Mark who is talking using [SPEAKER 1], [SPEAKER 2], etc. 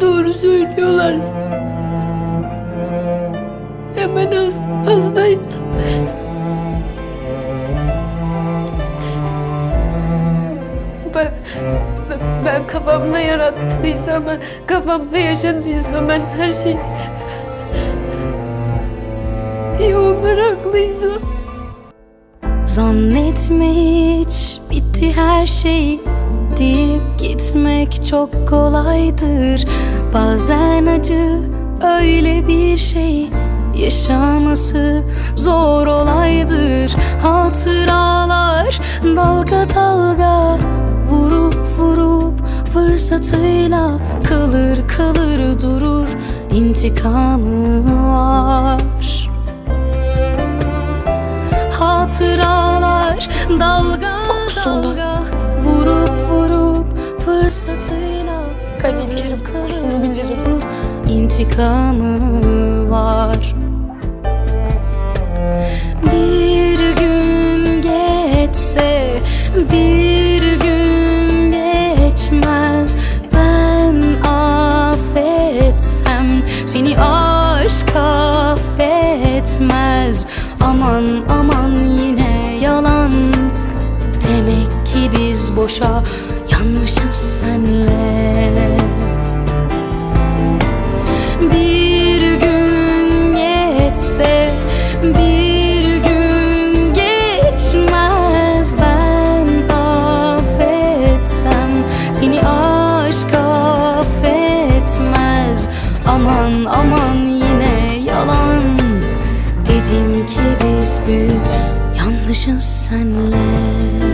[SPEAKER 1] Doğru söylüyorlarsa. Hemen hasta, hastaydım. Ben, ben, ben kafamda yarattıysam, kafamda yaşadıysam ben her şey... İyi onlar haklıysa.
[SPEAKER 2] Zannetme hiç bitti her şey deyip gitmek çok kolaydır. Bazen acı öyle bir şey yaşaması zor olaydır. Hatıralar dalga dalga vurup vurup fırsatıyla kalır kalır durur intikamı var. Hatıralar dalga dalga fırsatıyla
[SPEAKER 1] Ben bilirim,
[SPEAKER 2] İntikamı var. Bir gün geçse bir gün geçmez. Ben affetsem seni aşk affetmez. Aman aman ki biz boşa yanlışız senle. Bir gün geçse bir gün geçmez. Ben affetsem seni aşk affetmez. Aman aman yine yalan Dedim ki biz büyük yanlışız senle